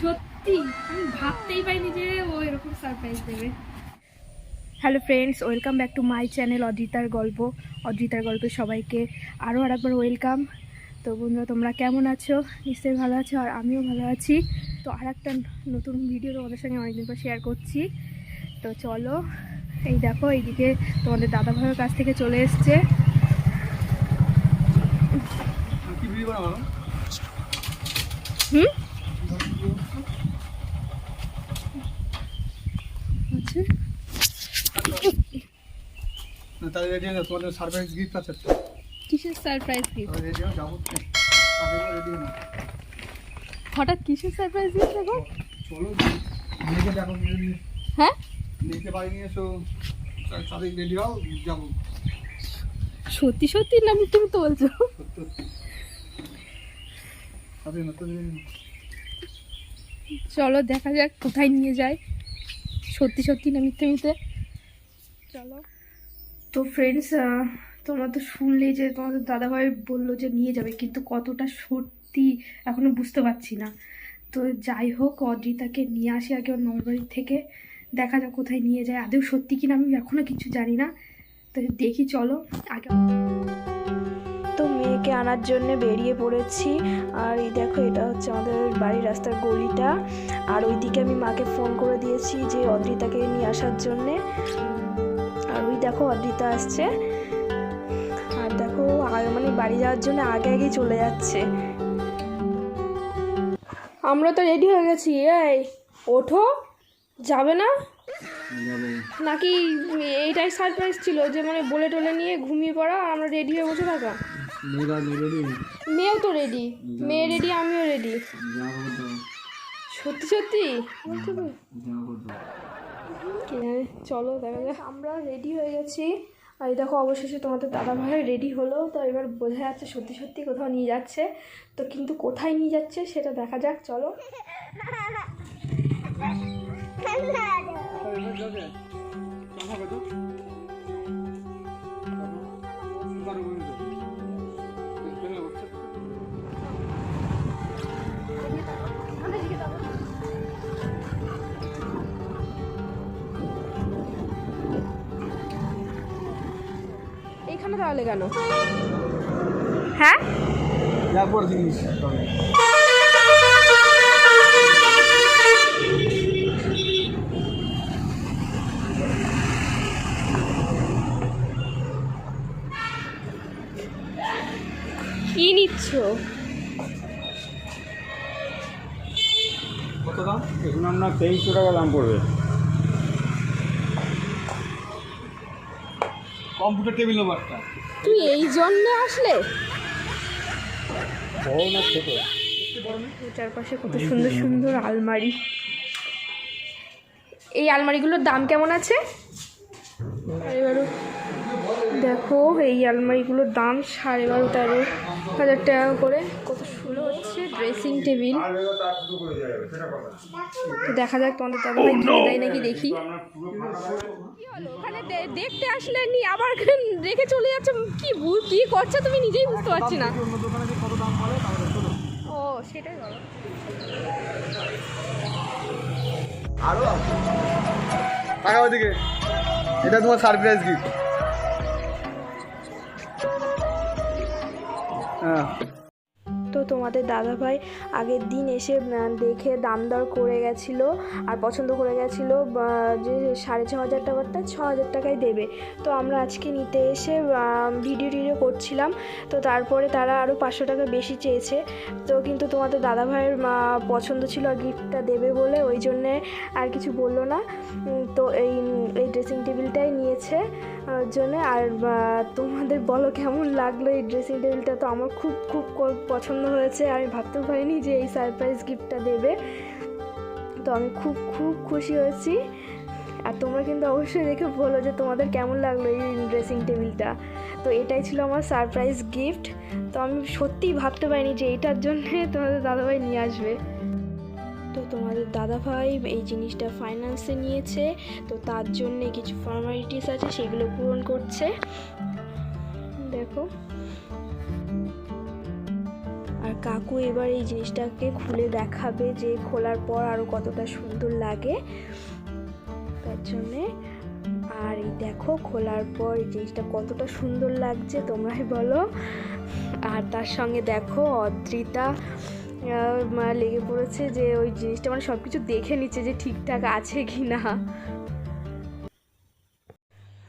সত্যি? আমি ভাবতেই পারিনি যে ও এরকম সারপ্রাইজ দেবে। Hello friends welcome back to my channel অদ্রিতার গল্প। অদ্রিতার গল্পে সবাইকে আরও আরেকবার ওয়েলকাম তো বন্ধুরা তোমরা কেমন আছো? নিশ্চয়ই ভালো আছো আর আমিও ভালো আছি। তো আর একটা নতুন ভিডিও তোমাদের সঙ্গে অনেকদিন পর শেয়ার করছি। তো চলো এই দেখো এইদিকে তোমাদের দাদা ভাইয়ের কাছ থেকে চলে এসছে। হুম? তাহলে রেডি তোমাদের সারপ্রাইজ গিফট আছে তো কিসের সারপ্রাইজ গিফট রেডি যাব রেডি হঠাৎ কিসের সারপ্রাইজ গিফট দেখো? চলো মেয়েকে দেখো হ্যাঁ? মেয়েকে বাড়ি নিয়ে এসো। তাদের রেডি হও যাব। সত্যি সত্যি না আমি তুমি তো বলছো? চলো দেখা যাক কোথায় নিয়ে যায়। সত্যি সত্যি না মিথ্যে মিথ্যে? চলো। তো ফ্রেন্ডস তোমরা তো শুনলেই যে তোমাদের দাদাভাই বলল যে নিয়ে যাবে কিন্তু কতটা সত্যি এখনও বুঝতে পারছি না। তো যাই হোক অদ্রিতাকে নিয়ে আসি আগে ওর নলবাড়ির থেকে দেখা যাক কোথায় নিয়ে যায়। আদেও সত্যি কিনা আমি এখনও কিছু জানি না। তো দেখি চলো আগে আনার জন্য বেরিয়ে পড়েছি। আর এই দেখো এটা হচ্ছে আমাদের বাড়ির রাস্তার গলিটা। আর ওইদিকে আমি মাকে ফোন করে দিয়েছি যে অদ্রিতাকে নিয়ে আসার জন্যে। আর ওই দেখো অদ্রিতা আসছে। আর দেখো মানে বাড়ি যাওয়ার জন্য আগে আগে চলে যাচ্ছে। আমরা তো রেডি হয়ে গেছি। এই ওঠো। যাবে না? নাকি এইটাই সারপ্রাইজ ছিল যে মানে বলে টলে নিয়ে ঘুমিয়ে পড়া আমরা রেডি হয়ে বসে থাকা মেয়েও তো রেডি মেয়ে রেডি আমিও রেডি সত্যি সত্যি? চলো দেখা যাক। আমরা রেডি হয়ে গেছি। আর এই দেখো অবশেষে তোমাদের দাদা ভাই রেডি হলো। তো এবার বোঝা যাচ্ছে সত্যি সত্যি কোথাও নিয়ে যাচ্ছে। তো কিন্তু কোথায় নিয়ে যাচ্ছে সেটা দেখা যাক চলো। তাহলে কেন? হ্যাঁ? কি নিচ্ছ? কত দাম? এখন আপনার তেইশশো টাকা দাম পড়বে। কম্পিউটার টেবিল নাম্বারটা। তুমি এই জন্য আসলে? বড় না ছোট? চারপাশে কত সুন্দর সুন্দর আলমারি। এই আলমারিগুলোর দাম কেমন আছে? এবারও বারো দেখো এই আলমারিগুলোর দাম সাড়ে বারো তেরো হাজার টাকা করে। কত সুন্দর হচ্ছে ড্রেসিং টেবিল তো দেখা যাক তোমাদের দাদা ভাই কিনে দেয় নাকি দেখি। ওখানে দেখতে আসলে নি আবার রেখে চলে যাচ্ছে। কি ভুল কি করছে তুমি নিজেই বুঝতে পারছি না। অন্য দোকানে যে কত দাম বলে তাহলে চলো ও সেটাই বলো। আরও ওদিকে। এটা তোমার সারপ্রাইজ গিফট হ্যাঁ তো তোমাদের দাদাভাই আগের দিন এসে দেখে দাম দর করে গেছিল আর পছন্দ করে গেছিল যে সাড়ে ছ হাজার টাকারটা ছ হাজার টাকায় দেবে। তো আমরা আজকে নিতে এসে ভিডিও টিডিও করছিলাম। তো তারপরে তারা আরও পাঁচশো টাকা বেশি চেয়েছে। তো কিন্তু তোমাদের দাদাভাইয়ের পছন্দ ছিল আর গিফটটা দেবে বলে, ওই জন্যে আর কিছু বলল না। তো এই এই ড্রেসিং টেবিলটাই নিয়েছে ওর জন্য। আর তোমাদের বলো কেমন লাগল এই ড্রেসিং টেবিলটা তো আমার খুব খুব পছন্দ হয়েছে আমি ভাবতেও পারিনি যে এই সারপ্রাইজ গিফটটা দেবে। তো আমি খুব খুব খুশি হয়েছি। আর তোমরা কিন্তু অবশ্যই দেখে বলো যে তোমাদের কেমন লাগল এই ড্রেসিং টেবিলটা তো এটাই ছিল আমার সারপ্রাইজ গিফট তো আমি সত্যিই ভাবতে পারিনি যে এইটার জন্যে তোমাদের দাদাভাই নিয়ে আসবে। তো তোমাদের দাদাভাই এই জিনিসটা ফাইন্যান্সে নিয়েছে। তো তার জন্যে কিছু ফর্মালিটিস আছে সেগুলো পূরণ করছে। দেখো। কাকু এবার এই জিনিসটাকে খুলে দেখাবে যে খোলার পর আরও কতটা সুন্দর লাগে। তার জন্যে আর এই দেখো, খোলার পর এই জিনিসটা কতটা সুন্দর লাগছে, তোমরাই বলো। আর তার সঙ্গে দেখো, অদ্রিতা লেগে পড়েছে যে ওই জিনিসটা মানে সব কিছু দেখে নিচ্ছে যে ঠিকঠাক আছে কি না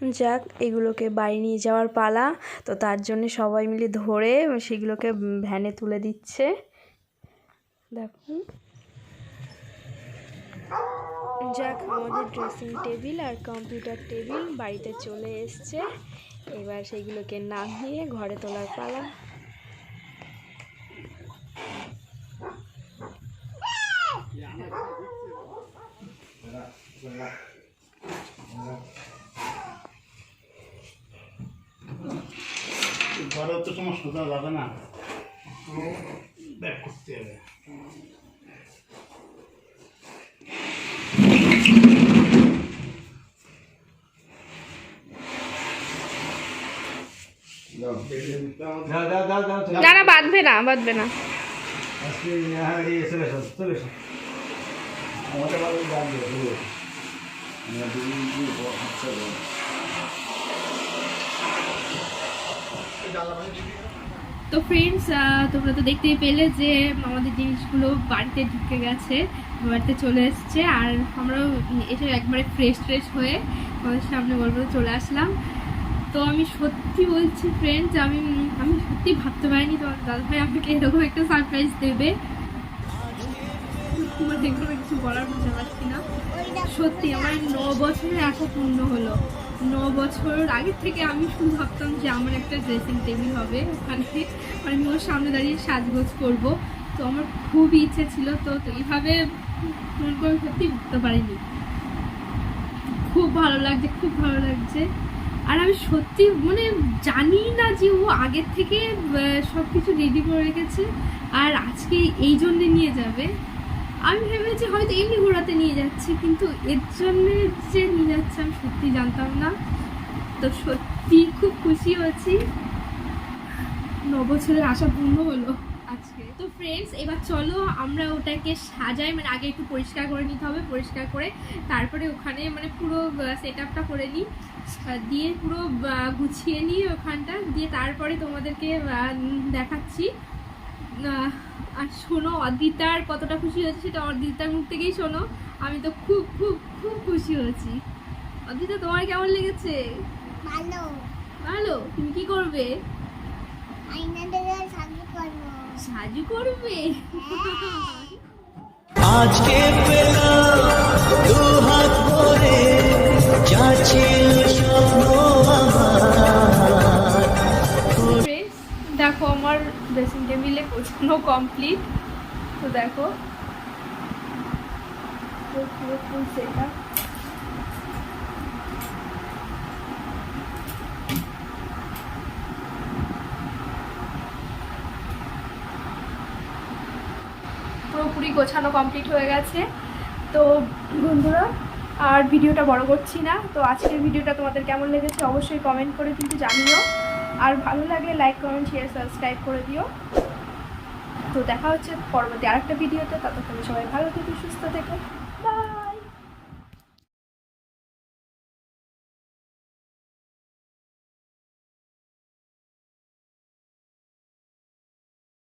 যাক, এগুলোকে বাড়ি নিয়ে যাওয়ার পালা। তো তার জন্য সবাই মিলে ধরে সেগুলোকে ভ্যানে তুলে দিচ্ছে। দেখুন যাক, আমাদের ড্রেসিং টেবিল আর কম্পিউটার টেবিল বাড়িতে চলে এসছে। এবার সেইগুলোকে নামিয়ে ঘরে তোলার পালা। ঘরে তো তোমার সোজা যাবে না। ব্যাক করতে হবে। না না বাঁধবে না। বাঁধবে না আমাদের বাড়ি গান দিয়ে দেবো আমরা দুদিন দিয়ে আচ্ছা তো ফ্রেন্ডস তোমরা তো দেখতেই পেলে যে আমাদের জিনিসগুলো বাড়িতে ঢুকে গেছে, বাড়িতে চলে এসছে, আর আমরাও এসে একবারে ফ্রেশ ফ্রেশ হয়ে তোমাদের সামনে গল্প চলে আসলাম। তো আমি সত্যি বলছি ফ্রেন্ডস আমি আমি সত্যি ভাবতে পারিনি তোমার দাদাভাই আমাকে এরকম একটা সারপ্রাইজ দেবে। তোমার এগুলো কিছু বলার বুঝতে পারছি না সত্যি, আমার ন বছরের আশা পূর্ণ হলো। ন বছর আগে থেকে আমি শুধু ভাবতাম যে আমার একটা ড্রেসিং টেবিল হবে ওখানে। মানে ওর সামনে দাঁড়িয়ে সাজগোজ করব। তো আমার খুব ইচ্ছে ছিল, তো এইভাবে মন করে সত্যি ভাবতে পারিনি। খুব ভালো লাগছে, খুব ভালো লাগছে। আর আমি সত্যি মানে জানি না যে ও আগের থেকে সব কিছু রেডি করে রেখেছে। আর আজকে এই জন্যে নিয়ে যাবে। আমি ভেবেছি হয়তো এমনি ঘোরাতে নিয়ে যাচ্ছে, কিন্তু এর জন্য যে নিয়ে যাচ্ছে আমি সত্যি জানতাম না। তো সত্যি খুব খুশি হয়েছি। নবছরের বছরের আশা পূর্ণ হলো আজকে। তো ফ্রেন্ডস এবার চলো আমরা ওটাকে সাজাই মানে আগে একটু পরিষ্কার করে নিতে হবে, পরিষ্কার করে তারপরে ওখানে মানে পুরো সেট আপটা করে নিই। দিয়ে পুরো গুছিয়ে নিই ওখানটা। দিয়ে তারপরে তোমাদেরকে দেখাচ্ছি। আর শোনো অদিতার কতটা খুশি হয়েছে সেটা অদিতার মুখ থেকেই শোনো। আমি তো খুব খুব খুব খুশি হয়েছি। অদিতা তোমার কেমন লেগেছে? ভালো। ভালো? তুমি কি করবে? সাজু সাজু করবে? আজকে ড্রেসিং টেবিলে গোছানো কমপ্লিট তো দেখো। সেটা পুরোপুরি গোছানো কমপ্লিট হয়ে গেছে। তো বন্ধুরা, আর ভিডিওটা বড় করছি না। তো আজকের ভিডিওটা তোমাদের কেমন লেগেছে অবশ্যই কমেন্ট করে কিন্তু জানিও। আর ভালো লাগলে লাইক কমেন্ট শেয়ার সাবস্ক্রাইব করে দিও। তো দেখা হচ্ছে পরবর্তী আরেকটা ভিডিওতে ততক্ষণে সবাই ভালো থেকে, সুস্থ থেকো।